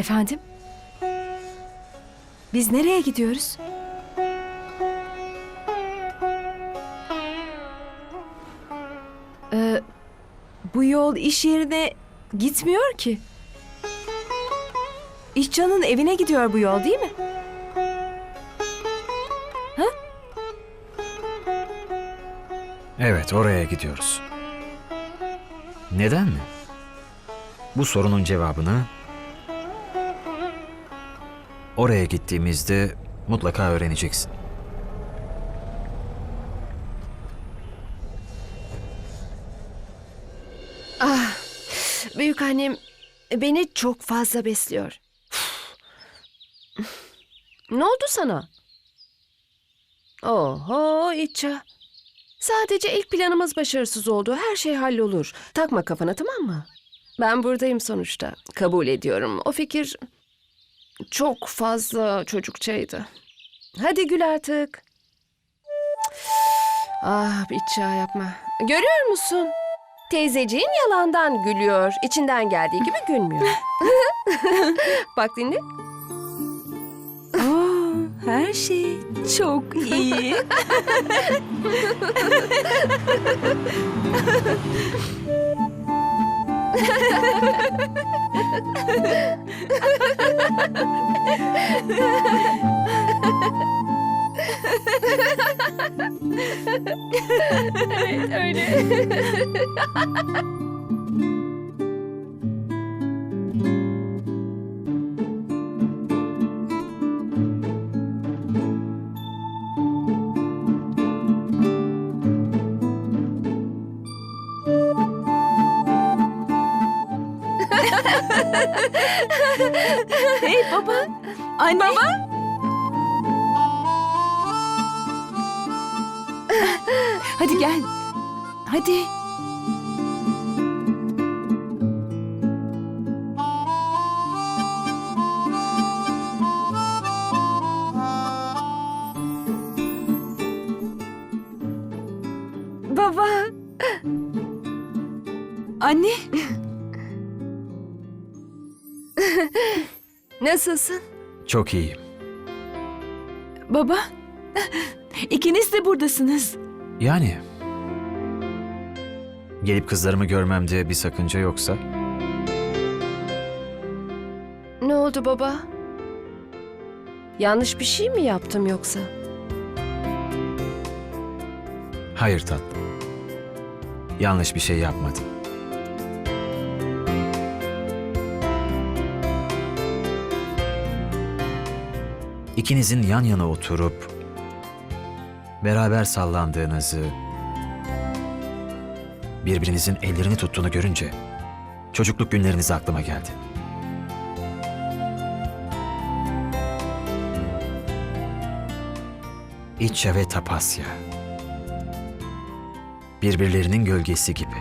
Efendim? Biz nereye gidiyoruz? Ee, bu yol iş yerine gitmiyor ki. İşcan'ın evine gidiyor bu yol değil mi? Evet, oraya gidiyoruz. Neden mi? Bu sorunun cevabını oraya gittiğimizde mutlaka öğreneceksin. Büyük annem beni çok fazla besliyor. ne oldu sana? Oho İça. Sadece ilk planımız başarısız oldu. Her şey hallolur. Takma kafana tamam mı? Ben buradayım sonuçta. Kabul ediyorum. O fikir çok fazla çocukçaydı. Hadi gül artık. Ah İça yapma. Görüyor musun? Teyzeciğin yalandan gülüyor. İçinden geldiği gibi gülmüyor. Bak dinle. Aa, her şey çok iyi. Evet öyle. hey baba. Anne. Baba. Hadi gel. Hadi. Baba. Anne. Nasılsın? Çok iyiyim. Baba. İkiniz de buradasınız. Yani gelip kızlarımı görmemde bir sakınca yoksa Ne oldu baba? Yanlış bir şey mi yaptım yoksa? hayır tatlım. Yanlış bir şey yapmadım. İkinizin yan yana oturup beraber sallandığınızı, birbirinizin ellerini tuttuğunu görünce çocukluk günleriniz aklıma geldi. İçya ve Tapasya. Birbirlerinin gölgesi gibi.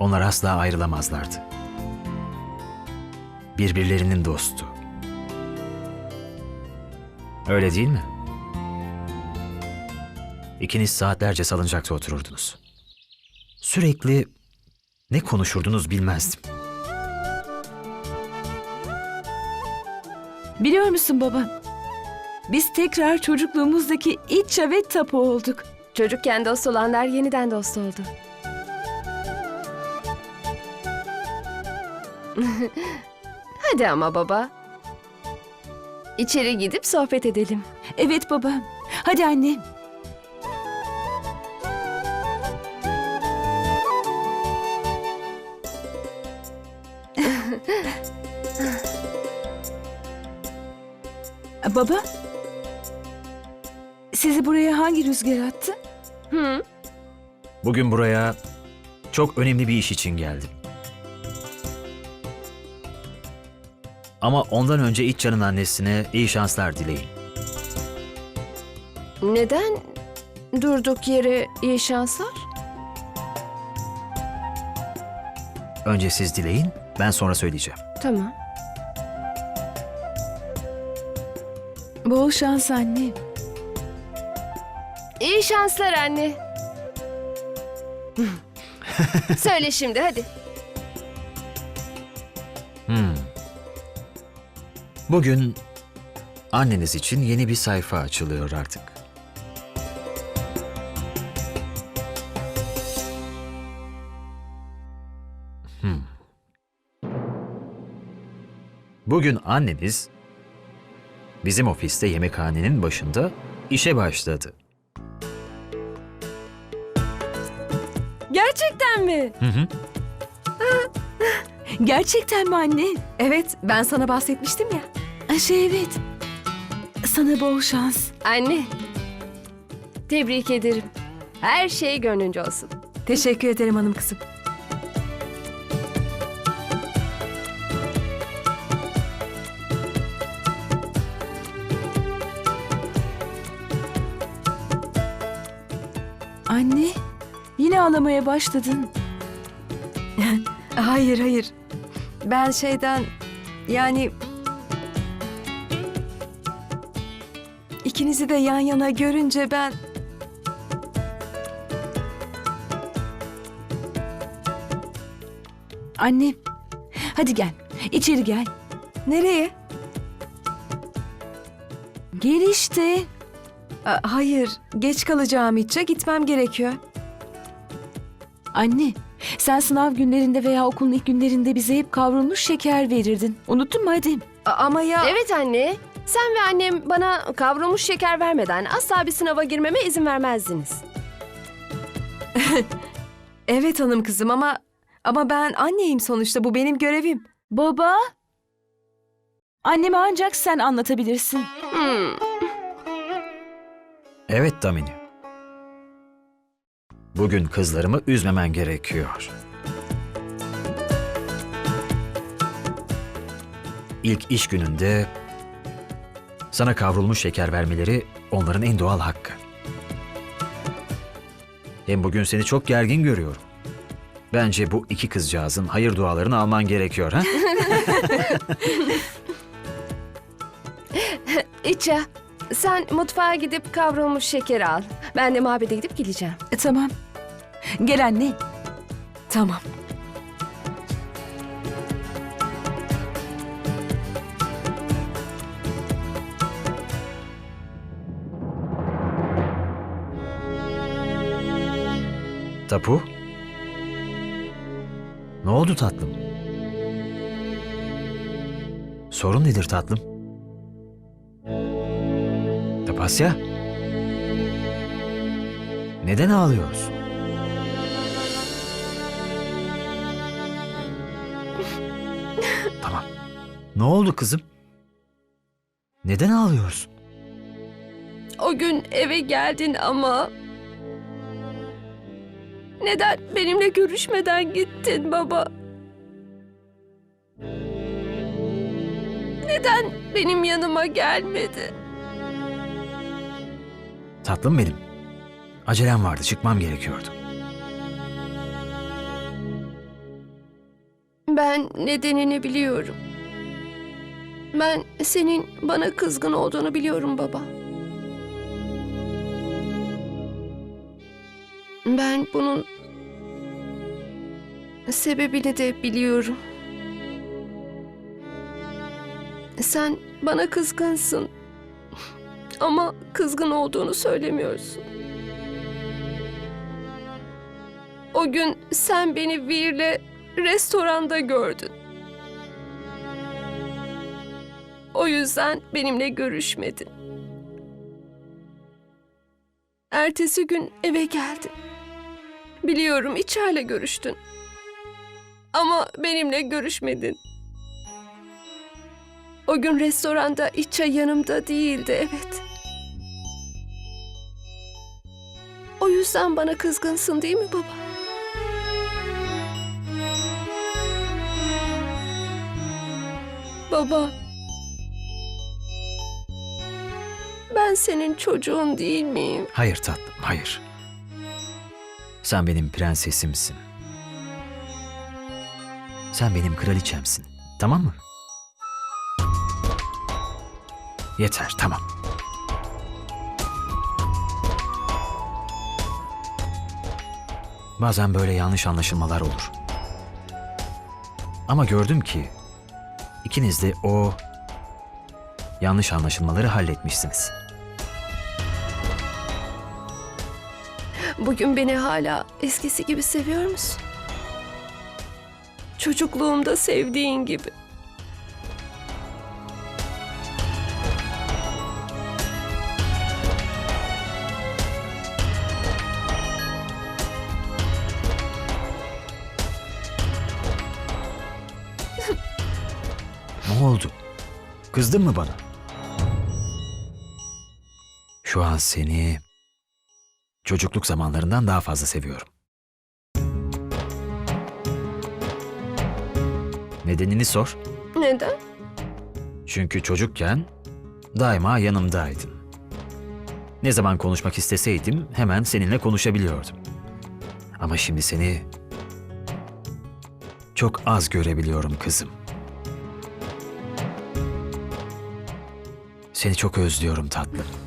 Onlar asla ayrılamazlardı. Birbirlerinin dostu. Öyle değil mi? İkiniz saatlerce salıncakta otururdunuz. Sürekli ne konuşurdunuz bilmezdim. Biliyor musun baba? Biz tekrar çocukluğumuzdaki İtça ve Tapu olduk. Çocukken dost olanlar yeniden dost oldu. Hadi ama baba. İçeri gidip sohbet edelim. Evet baba. Hadi anne. baba. Sizi buraya hangi rüzgar attı? Hı? Bugün buraya çok önemli bir iş için geldim. Ama ondan önce İtcan'ın annesine iyi şanslar dileyin. Neden durduk yere iyi şanslar? Önce siz dileyin, ben sonra söyleyeceğim. Tamam. Bol şans anne. İyi şanslar anne. Söyle şimdi hadi. Bugün anneniz için yeni bir sayfa açılıyor artık. Hmm. Bugün anneniz bizim ofiste yemekhanenin başında işe başladı. Gerçekten mi? Hı hı. Gerçekten mi anne? Evet, ben sana bahsetmiştim ya. Şey evet. Sana bol şans. Anne, tebrik ederim. Her şey gönlünce olsun. Teşekkür ederim hanım kızım. Anne, yine ağlamaya başladın. Hayır hayır. Ben şeyden yani ikinizi de yan yana görünce ben Anne, hadi gel. İçeri gel. nereye? Gel işte. Aa, hayır, geç kalacağım içe gitmem gerekiyor. Anne, sen sınav günlerinde veya okulun ilk günlerinde bize hep kavrulmuş şeker verirdin. Unuttun mu hadi? A- ama ya Evet anne, sen ve annem bana kavrulmuş şeker vermeden asla bir sınava girmeme izin vermezdiniz. evet hanım kızım ama ama ben anneyim sonuçta bu benim görevim. Baba? Anneme ancak sen anlatabilirsin. Hmm. Evet Damini. Bugün kızlarımı üzmemen gerekiyor. İlk iş gününde sana kavrulmuş şeker vermeleri onların en doğal hakkı. Hem bugün seni çok gergin görüyorum. Bence bu iki kızcağızın hayır dualarını alman gerekiyor ha? İça, sen mutfağa gidip kavrulmuş şekeri al. Ben de mabede gidip geleceğim. E, tamam. Gel anne. Tamam. Tapu? Ne oldu tatlım? Sorun nedir tatlım? Tapasya? Neden ağlıyorsun? tamam. Ne oldu kızım? Neden ağlıyorsun? O gün eve geldin ama... Neden benimle görüşmeden gittin baba? Neden benim yanıma gelmedi? Tatlım benim. Acelem vardı, çıkmam gerekiyordu. Ben nedenini biliyorum. Ben senin bana kızgın olduğunu biliyorum baba. Ben bunun sebebini de biliyorum. Sen bana kızgınsın. Ama kızgın olduğunu söylemiyorsun. O gün sen beni Vir'le restoranda gördün. O yüzden benimle görüşmedin. Ertesi gün eve geldin. Biliyorum içerle görüştün. Ama benimle görüşmedin. O gün restoranda İça yanımda değildi, evet. O yüzden bana kızgınsın değil mi baba? Baba. Ben senin çocuğun değil miyim? Hayır tatlım, hayır. Sen benim prensesimsin. Sen benim kraliçemsin. Tamam mı? Yeter, tamam. Bazen böyle yanlış anlaşılmalar olur. Ama gördüm ki ikiniz de o yanlış anlaşılmaları halletmişsiniz. Bugün beni hala eskisi gibi seviyor musun? Çocukluğumda sevdiğin gibi. Ne oldu? Kızdın mı bana? Şu an seni çocukluk zamanlarından daha fazla seviyorum. Nedenini sor. Neden? Çünkü çocukken daima yanımdaydın. Ne zaman konuşmak isteseydim hemen seninle konuşabiliyordum. Ama şimdi seni çok az görebiliyorum kızım. Seni çok özlüyorum tatlım.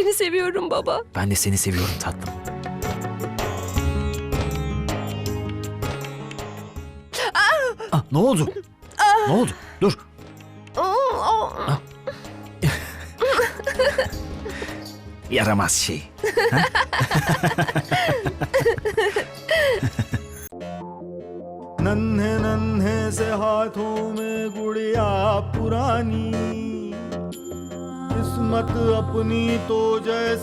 Seni seviyorum baba. Ben de seni seviyorum tatlım. Ah, ne oldu? Ne oldu? Dur. Yaramaz şey. नन्हे नन्हे से हाथों में गुड़िया पुरानी मत अपनी तो जय